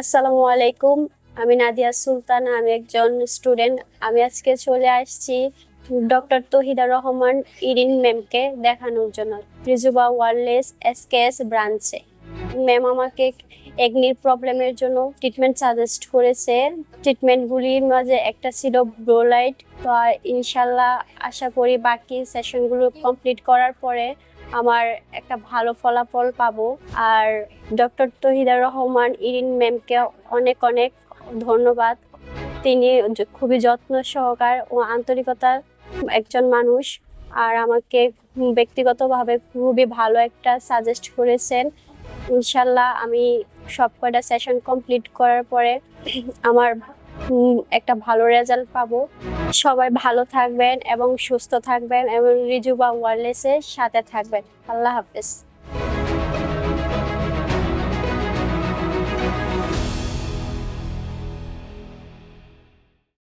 আসসালামু আলাইকুম, আমি নাদিয়া সুলতান, আমি একজন স্টুডেন্ট আমি আজকে চলে আসছি ডক্টর তহিদা রহমান ইরিন ম্যামকে দেখানোর জন্য। রিজুবা ওয়ারলেস এসকেএস ব্রাঞ্চে ম্যাম আমাকে এগনির প্রবলেমের জন্য ট্রিটমেন্ট সাজেস্ট করেছে। ট্রিটমেন্টগুলির মাঝে একটা ছিল ব্রোলাইট তো ইনশাল্লাহ আশা করি বাকি সেশনগুলো কমপ্লিট করার পরে আমার একটা ভালো ফলাফল পাবো। আর ডক্টর তহিদা রহমান, ইরিন ম্যামকে অনেক অনেক ধন্যবাদ। তিনি খুবই যত্ন সহকার ও আন্তরিকতার একজন মানুষ। আর আমাকে ব্যক্তিগতভাবে খুবই ভালো একটা সাজেস্ট করেছেন। ইনশাল্লাহ আমি সব কয়টা সেশন কমপ্লিট করার পরে আমার একটা ভালো রেজাল্ট পাবো। সবাই ভালো থাকবেন এবং সুস্থ থাকবেন এবং রিজুবা ওয়ারলেসের সাথে থাকবেন। আল্লাহ হাফেজ।